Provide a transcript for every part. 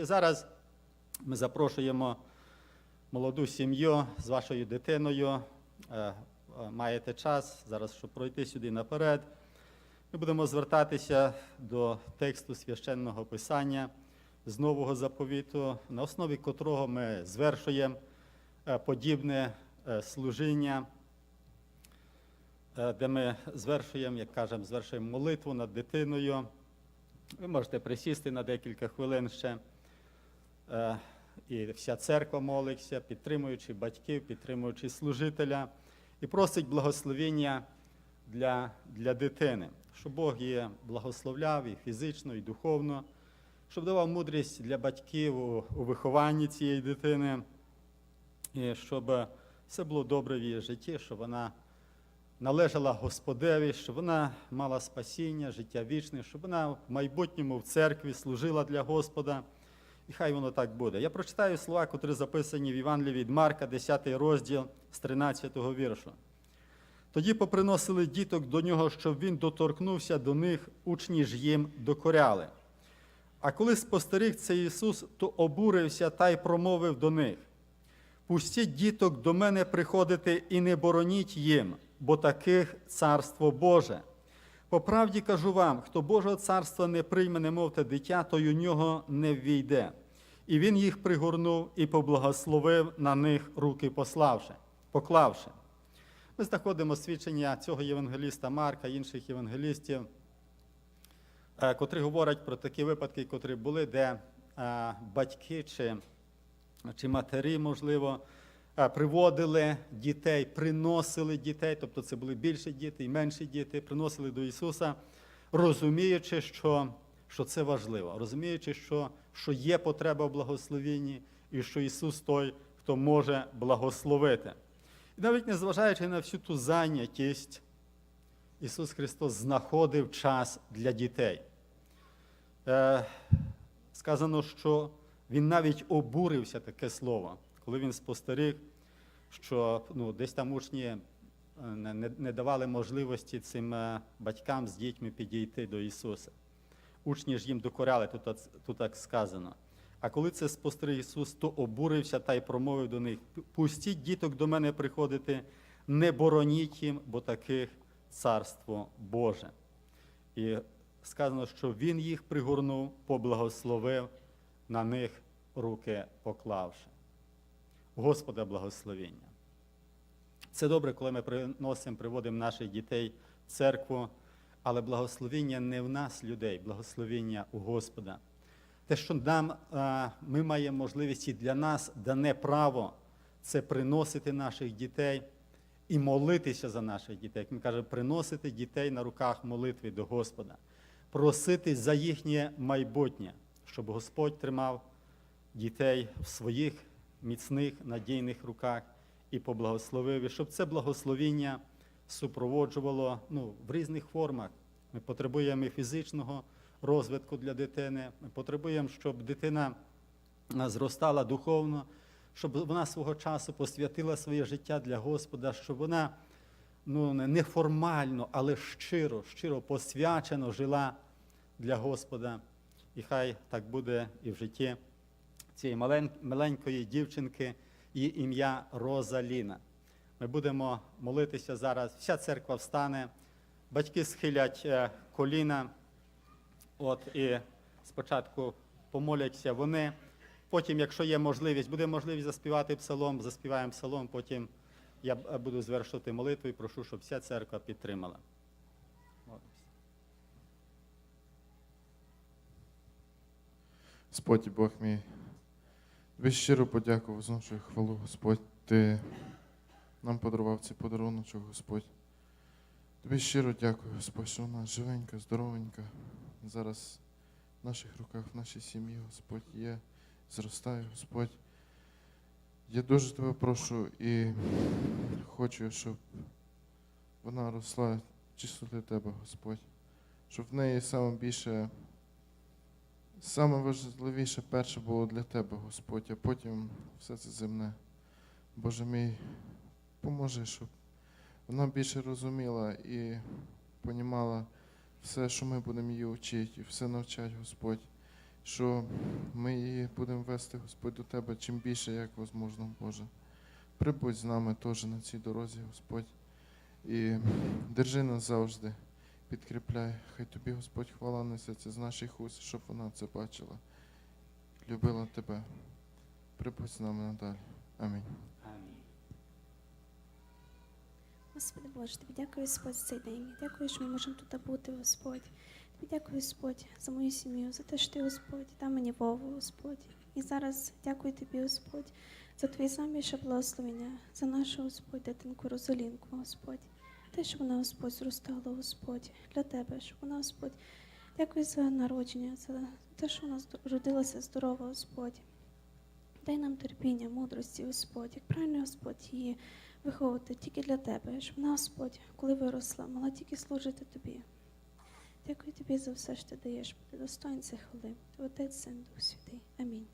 Зараз ми запрошуємо молоду сім'ю з вашою дитиною. Е, е, Маєте час зараз, щоб пройти сюди наперед. Ми будемо звертатися до тексту священного писання з нового заповіту, на основі котрого ми звершуємо е, подібне служіння, де ми звершуємо, як кажемо, звершуємо молитву над дитиною. Ви можете присісти на декілька хвилин ще. Е, І вся церква молиться, підтримуючи батьків, підтримуючи служителя, і просить благословення для, для дитини, щоб Бог її благословляв і фізично, і духовно, щоб давав мудрість для батьків у, у вихованні цієї дитини, і щоб все було добре в її житті, щоб вона належала Господеві, щоб вона мала спасіння, життя вічне, щоб вона в майбутньому в церкві служила для Господа. І хай воно так буде. Я прочитаю слова, котрі записані в Євангелії від Марка, 10 розділ з 13 віршу. Тоді поприносили діток до нього, щоб він доторкнувся до них, учні ж їм докоряли. А коли спостеріг це Ісус, то обурився та й промовив до них: Пустіть діток до мене приходити і не бороніть їм, бо таких царство Боже. По правді кажу вам, хто Божого царства не прийме, немов те дитя, той у нього не ввійде. І він їх пригорнув і поблагословив на них руки пославши, поклавши. Ми знаходимо свідчення цього євангеліста Марка, інших євангелістів, е, котрі говорять про такі випадки, котрі були, де е, батьки чи, чи матері, можливо, е, приводили дітей, приносили дітей, тобто це були більші діти і менші діти, приносили до Ісуса, розуміючи, що, що це важливо, розуміючи, що, що є потреба в благословенні і що Ісус той, хто може благословити. І навіть незважаючи на всю ту зайнятість, Ісус Христос знаходив час для дітей. Е, сказано, що Він навіть обурився таке слово, коли він спостеріг, що ну, десь там учні е, не, не- давали можливості цим е, батькам з дітьми підійти до Ісуса. Учні ж їм докоряли, тут, тут так сказано. А коли це спостеріг Ісус, то обурився та й промовив до них: пустіть діток до мене приходити, не бороніть їм, бо таких царство Боже. І сказано, що Він їх пригорнув, поблагословив, на них руки поклавши. Господа благословення. Це добре, коли ми приносимо, приводимо наших дітей в церкву, але благословення не в нас, людей, благословення у Господа. Те, що нам, ми маємо можливість і для нас дане право, це приносити наших дітей і молитися за наших дітей. Як ми кажемо, приносити дітей на руках молитви до Господа, просити за їхнє майбутнє, щоб Господь тримав дітей в своїх міцних надійних руках і поблагословив, і щоб це благословіння супроводжувало ну, в різних формах. Ми потребуємо і фізичного розвитку для дитини, ми потребуємо, щоб дитина зростала духовно, щоб вона свого часу посвятила своє життя для Господа, щоб вона ну, формально, але щиро, щиро посвячено жила для Господа. І хай так буде і в житті цієї маленької дівчинки, її ім'я Розаліна. Ми будемо молитися зараз. Вся церква встане, батьки схилять е, коліна. От і спочатку помоляться вони. Потім, якщо є можливість, буде можливість заспівати псалом, заспіваємо псалом, потім я буду звершувати молитву і прошу, щоб вся церква підтримала. Господь Бог мій, тобі щиро подякував нашу хвалу, Господь. Ти нам подарував цей подаруночок, Господь. Тобі щиро дякую, Господь, що вона живенька, здоровенька. Зараз в наших руках, в нашій сім'ї, Господь, є, зростає, Господь. Я дуже тебе прошу і хочу, щоб вона росла чисто для тебе, Господь. Щоб в неї саме більше Саме важливіше перше було для тебе, Господь, а потім все це земне. Боже мій, поможи, щоб вона більше розуміла і понімала все, що ми будемо її вчити, і все навчати, Господь. що ми її будемо вести, Господь, до Тебе чим більше, як возможно, Боже. Прибудь з нами теж на цій дорозі, Господь. І держи нас завжди, підкріпляй. Хай тобі, Господь, хвала несеться з наших уст, щоб вона це бачила. Любила тебе. Прибудь з нами надалі. Амінь. Господи Боже, тобі дякую, Господь, за цей день. Дякую, що ми можемо тут бути, Господь. Тобі дякую, Господь, за мою сім'ю, за те, що ти, Господь, дав мені Вову, Господь. І зараз дякую тобі, Господь, за твої саміше благословення, за нашу, Господь, дитинку Розалінку, Господь. Те, що вона, Господь, зростала, Господь, для тебе, щоб вона, Господь, дякую за народження, за те, що вона родилася здорова, Господь. Дай нам терпіння, мудрості, Господь, як правильно, Господь, її виховувати тільки для тебе, щоб вона, Господь, коли виросла, могла тільки служити тобі. Дякую тобі за все, що ти даєш, буде ти достоин цих хвилин. Отець, Син, Дух Святий. Амінь.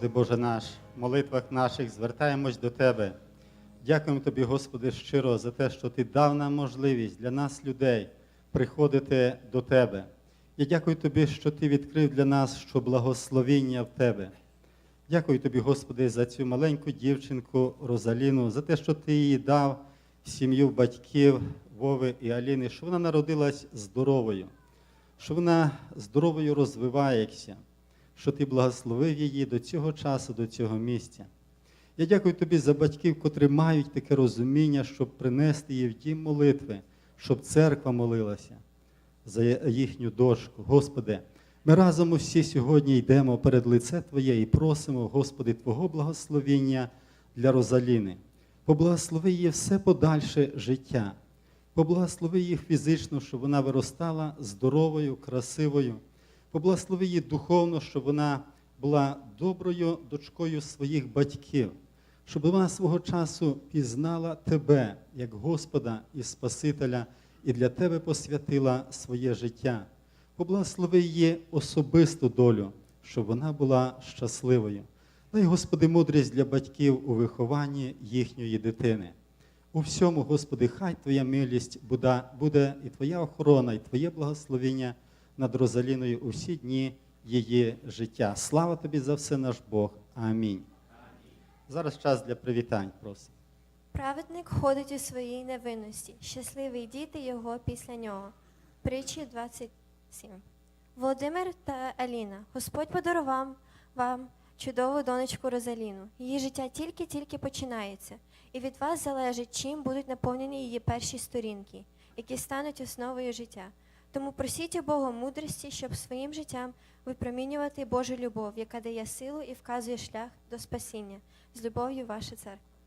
Господи Боже наш, в молитвах наших звертаємось до Тебе. Дякуємо Тобі, Господи, щиро за те, що Ти дав нам можливість для нас, людей, приходити до Тебе. Я дякую Тобі, що Ти відкрив для нас, що благословіння в Тебе. Дякую Тобі, Господи, за цю маленьку дівчинку Розаліну, за те, що Ти її дав сім'ю батьків Вови і Аліни, що вона народилась здоровою, що вона здоровою розвивається, що ти благословив її до цього часу, до цього місця. Я дякую тобі за батьків, котрі мають таке розуміння, щоб принести її в дім молитви, щоб церква молилася за їхню дошку. Господи, ми разом усі сьогодні йдемо перед лице Твоє і просимо, Господи, Твого благословіння для Розаліни. Поблагослови її все подальше життя. Поблагослови її фізично, щоб вона виростала здоровою, красивою. Поблагослови її духовно, щоб вона була доброю дочкою своїх батьків, щоб вона свого часу пізнала тебе як Господа і Спасителя, і для тебе посвятила своє життя. Поблагослови її особисту долю, щоб вона була щасливою. Дай, Господи, мудрість для батьків у вихованні їхньої дитини. У всьому, Господи, хай Твоя милість буде, буде і Твоя охорона, і Твоє благословення над Розаліною у всі дні її життя. Слава Тобі за все, наш Бог. Амінь. Зараз час для привітань, просимо. Праведник ходить у своїй невинності, щасливий діти його після нього. Притчі 27. Володимир та Аліна, Господь подарував вам чудову донечку Розаліну. Її життя тільки-тільки починається, і від вас залежить, чим будуть наповнені її перші сторінки, які стануть основою життя. Тому просіть у Бога мудрості, щоб своїм життям випромінювати Божу любов, яка дає силу і вказує шлях до спасіння. З любов'ю, ваша церква.